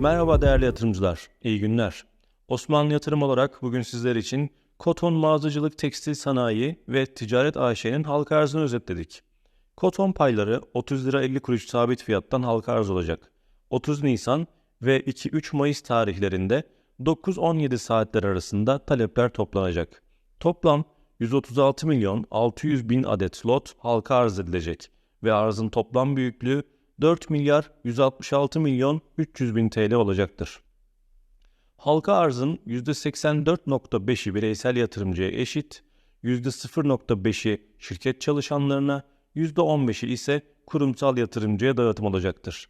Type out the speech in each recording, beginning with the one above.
Merhaba değerli yatırımcılar, iyi günler. Osmanlı Yatırım olarak bugün sizler için Koton Mağazacılık Tekstil Sanayi ve Ticaret AŞ'nin halka arzını özetledik. Koton payları 30 lira 50 kuruş sabit fiyattan halka arz olacak. 30 Nisan ve 2-3 Mayıs tarihlerinde 9-17 saatler arasında talepler toplanacak. Toplam 136 milyon 600 bin adet lot halka arz edilecek ve arzın toplam büyüklüğü 4 milyar 166 milyon 300 bin TL olacaktır. Halka arzın %84.5'i bireysel yatırımcıya eşit, %0.5'i şirket çalışanlarına, %15'i ise kurumsal yatırımcıya dağıtım olacaktır.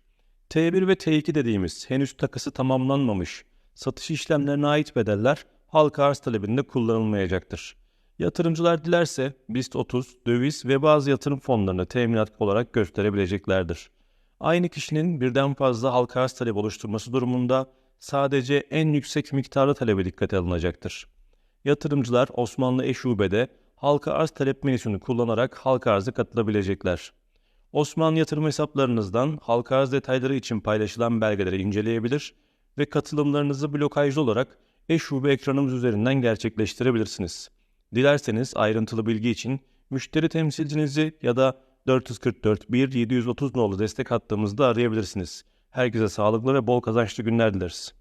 T1 ve T2 dediğimiz henüz takısı tamamlanmamış satış işlemlerine ait bedeller halka arz talebinde kullanılmayacaktır. Yatırımcılar dilerse BIST 30, döviz ve bazı yatırım fonlarını teminat olarak gösterebileceklerdir. Aynı kişinin birden fazla halka arz talep oluşturması durumunda sadece en yüksek miktarda talebe dikkate alınacaktır. Yatırımcılar Osmanlı Eşube'de halka arz talep menüsünü kullanarak halka arza katılabilecekler. Osmanlı yatırım hesaplarınızdan halka arz detayları için paylaşılan belgeleri inceleyebilir ve katılımlarınızı blokajlı olarak eşube ekranımız üzerinden gerçekleştirebilirsiniz. Dilerseniz ayrıntılı bilgi için müşteri temsilcinizi ya da 444 1 730 nolu destek hattımızda arayabilirsiniz. Herkese sağlıklı ve bol kazançlı günler dileriz.